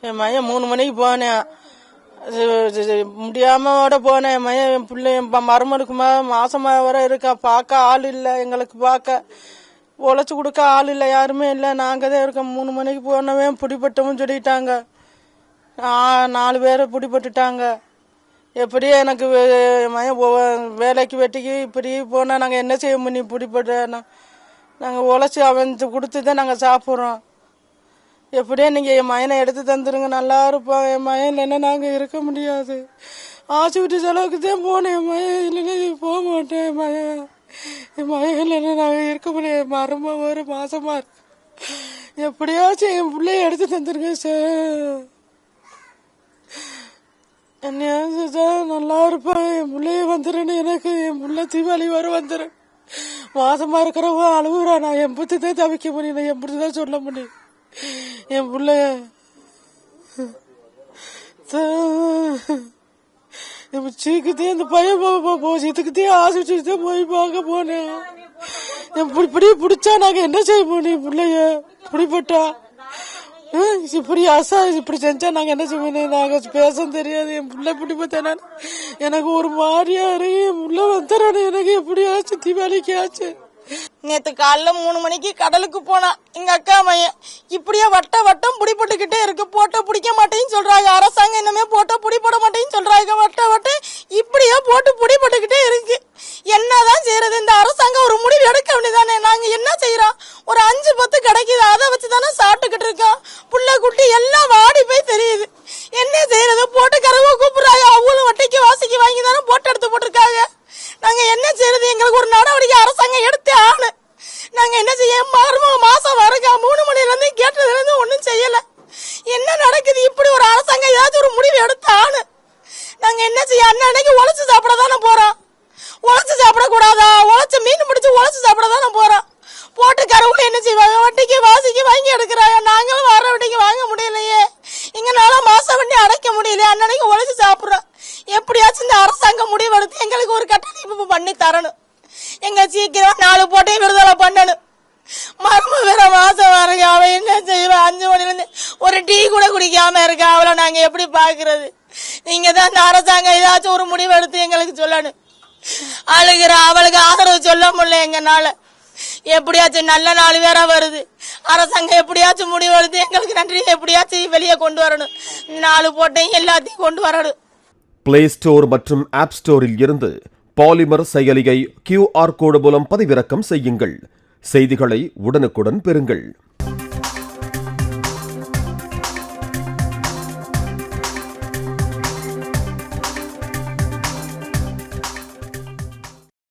என் மையன் மூணு மணிக்கு போனேன். இது- முடியாமோட போனேன். என் மையன் என் பிள்ளை என் ப- மா- மாசமா வர இருக்கா. பார்க்க ஆள் இல்லை. எங்களுக்கு பார்க்க உழைச்சி கொடுக்க ஆள் இல்லை. யாருமே இல்லை. நாங்கள் தான் இருக்கோம். மூணு மணிக்கு போனவன் பிடிபட்டவும் சொல்லிட்டாங்க. நாலு பேரை பிடிபட்டுட்டாங்க. எப்படியே எனக்கு என் வேலைக்கு வெட்டிக்கு இப்படி போனால் நாங்கள் என்ன செய்ய முடியும்? பிடிபட்ட நாங்கள் உழைச்சி அவன் கொடுத்து தான் நாங்கள் சாப்பிட்றோம். எப்படியா நீங்கள் என் மயனை எடுத்து தந்துருங்க. நல்லா இருப்பான் என் மயன் இல்லைன்னா நாங்கள் இருக்க முடியாது. ஆஸ்பத்திரி செலவுக்கு தான் போனேன். என் மயன் இல்லைன்னா போக மாட்டேன். என் மயன் என் மயன் இல்லைன்னா நாங்கள் இருக்க முடியாது. மரமா ஒரு மாசமா இருக்கு. எப்படியாச்சும் என் பிள்ளைய எடுத்து தந்துருங்க சார். என்னையாவது சார் நல்லா இருப்பேன் என் பிள்ளைய வந்துடுன்னு எனக்கு என் பிள்ளை தீபாவளி வர வந்துடும் மாசமா இருக்கிறவங்க அழுகுறா நான் எம்புத்து தான் தவிக்க முடியும். நான் எம்புத்து தான் சொல்ல முடியும். என் பிள்ளைய சீக்கிரத்தே இந்த பையன் போச்சு இதுக்குத்தே ஆசிச்சுட்டு போய் பார்க்க போனேன். என் இப்படி பிடிச்சா நாங்க என்ன செய்ய முடியும் பிள்ளைய? இப்படிப்பட்டா இப்படி அசா இப்படி செஞ்சா நாங்க என்ன செய்ய முடியும் நாங்க பேச தெரியாது. என் பிள்ளை இப்படி பார்த்தா எனக்கு ஒரு மாதிரியா இருக்கு. என் பிள்ளை வந்துடுறானு எனக்கு எப்படியாச்சு தீபாவளிக்கு ஆச்சு. நேத்து காலைல மூணு மணிக்கு கடலுக்கு போனா. எங்க அக்கா மையன் இப்படியே வட்ட வட்டம் பிடிபட்டுக்கிட்டே இருக்கு. போட்ட பிடிக்க மாட்டேன்னு சொல்றாங்க. அரசாங்கம் இன்னமே போட்ட பிடிபட மாட்டேன்னு சொல்றாங்க. வட்ட வட்டம் இப்படியே போட்டு பிடிபட்டுக்கிட்டே இருக்கு. என்னதான் செய்யறது இந்த அரசாங்கம் ஒரு முடிவு எடுக்க வேண்டியதானே நாங்க என்ன செய்யறோம் ஒரு அஞ்சு பத்து கிடைக்குது. அதை வச்சு தானே சாப்பிட்டுக்கிட்டு இருக்கோம். புள்ள குட்டி எல்லாம் வாடி போய் தெரியுது என்ன செய்யறது போட்டு கருவ கூப்பிடுறாங்க அவங்களும் வட்டிக்கு வாசிக்கு வாங்கி தானே போட்டு எடுத்து போட்டிருக்காங்க நாங்க என்ன செய்யறது எங்களுக்கு ஒரு நடவடிக்கை அரசாங்கம் எடுத்தே ஆகணும் நாங்க என்ன செய்ய மருமக மாசம் வருங்க மூணு மணில இருந்து ஒன்றும் செய்யல. என்ன நடக்குது? இப்படி ஒரு அரசாங்கம் ஏதாச்சும் ஒரு முடிவு எடுத்தானு நாங்கள் நாங்க என்ன செய்ய? அன்னைக்கு உழைச்சு சாப்பிட தானே போறோம். உழைச்சு சாப்பிடக்கூடாதா? உழைச்சு மீன் பிடிச்சி உழைச்சு சாப்பிட தானே போறோம். போட்டு கருவுல என்ன செய்வாங்க வட்டிக்கு வாசிக்கு வாங்கி எடுக்கிறாங்க நாங்களும் வர வட்டிக்கு வாங்க முடியலையே. எங்களால மாச வண்டி அடைக்க முடியலையே. அன்னன்னைக்கு உழைச்சு சாப்பிட்றோம். எப்படியாச்சும் இந்த அரசாங்கம் முடிவெடுத்து எங்களுக்கு ஒரு கட்டமைப்பு பண்ணி தரணும் எங்க சீக்கிரம் நாலு போட்டையும் விடுதலை பண்ணணும். மர்ம அஞ்சு மணிலிருந்து ஒரு டீ கூட குடிக்காம இருக்கா? அவளை நாங்கள் எப்படி பார்க்கறது? நீங்கள் தான் இந்த அரசாங்கம் ஏதாச்சும் ஒரு முடிவு எடுத்து எங்களுக்கு சொல்லணும். அழுகிற அவளுக்கு ஆதரவு சொல்ல முடியல எங்கனால. எப்படியாச்சும் நல்ல நாள் வேற வருது. அரசாங்கம் எப்படியாச்சும் முடிவு எடுத்து எங்களுக்கு நன்றி எப்படியாச்சும் வெளியே கொண்டு வரணும். நாலு போட்டையும் எல்லாத்தையும் கொண்டு வரணும். பிளே ஸ்டோர் மற்றும் ஆப் ஸ்டோரில் இருந்து பாலிமர் செயலியை கியூஆர் கோடு மூலம் பதிவிறக்கம் செய்யுங்கள். செய்திகளை உடனுக்குடன் பெறுங்கள்.